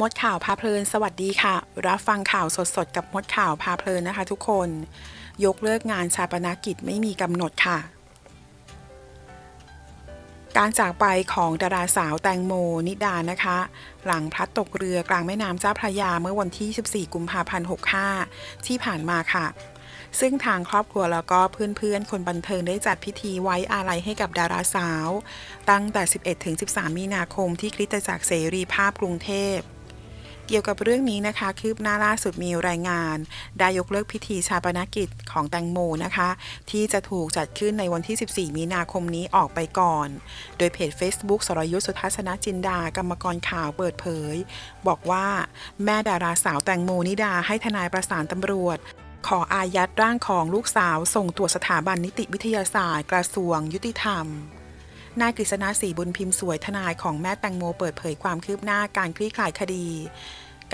มดข่าวพาเพลิน สวัสดีค่ะ รับฟังข่าวสดๆ กับมดข่าวพาเพลินนะคะทุกคน ยกเลิกงานชาปนกิจไม่มีกำหนดค่ะ การจากไปของดาราสาวแตงโมนิดานะคะ หลังพลัดตกเรือกลางแม่น้ำเจ้าพระยาเมื่อวันที่ 14 กุมภาพันธ์ 65 ที่ผ่านมาค่ะซึ่งทางครอบครัวแล้วก็เพื่อนๆ คนบันเทิงได้จัดพิธีไว้อาลัยให้กับดาราสาว ตั้งแต่ 11-13 มีนาคมที่คริสตจักรเสรีภาพกรุงเทพ กี่ยวกับเรื่องนี้นะคะคืบหน้าล่าสุดมีรายงานได้ยกเลิกพิธีชาปนกิจของแตงโมนะคะ ที่จะถูกจัดขึ้นในวันที่ 14 มีนาคมนี้ออกไปก่อน โดยเพจ Facebook สรยุทธสุทัศนจินดากรรมกรข่าวเปิดเผย บอกว่าแม่ดาราสาวแตงโมนิดาให้ทนายประสานตำรวจขออายัดร่างของลูกสาวส่งตรวจสถาบันนิติวิทยาศาสตร์กระทรวงยุติธรรม นายกฤษณะศรีบุญพิมพ์สวยทนายของแม่แตงโมเปิดเผยความคืบหน้าการคลี่คลายคดี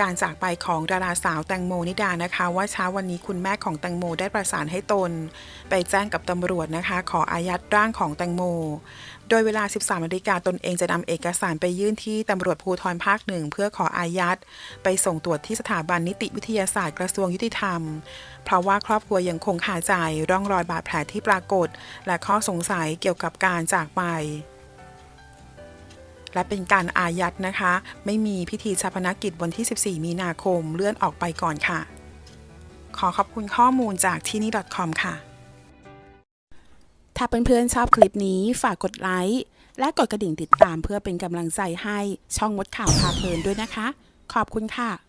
การจากไปของดาราสาวแตงโมนิดานะคะ ว่าเช้าวันนี้คุณแม่ของแตงโมได้ประสานให้ตน ไปแจ้งกับตำรวจนะคะ ขออายัดร่างของแตงโม โดยเวลา 13นาฬิกาตนเองจะนำเอกสารไปยื่นที่ตำรวจภูธรภาคหนึ่งเพื่อขออายัด ไปส่งตรวจที่สถาบันนิติวิทยาศาสตร์กระทรวงยุติธรรม เพราะว่าครอบครัวยังคงคาใจร่องรอยบาดแผลที่ปรากฏ และข้อสงสัยเกี่ยวกับการจากไป และเป็นการอายัดนะคะ ไม่มีพิธีชาปนกิจวันที่ 14 มีนาคมเลื่อนออกไปก่อนค่ะ ขอขอบคุณข้อมูลจากที่นี่ .com ค่ะ ถ้าเพื่อนๆชอบคลิปนี้ฝากกดไลค์และกดกระดิ่งติดตามเพื่อเป็นกำลังใจให้ช่องมดข่าวพาเพลินด้วยนะคะ ขอบคุณค่ะ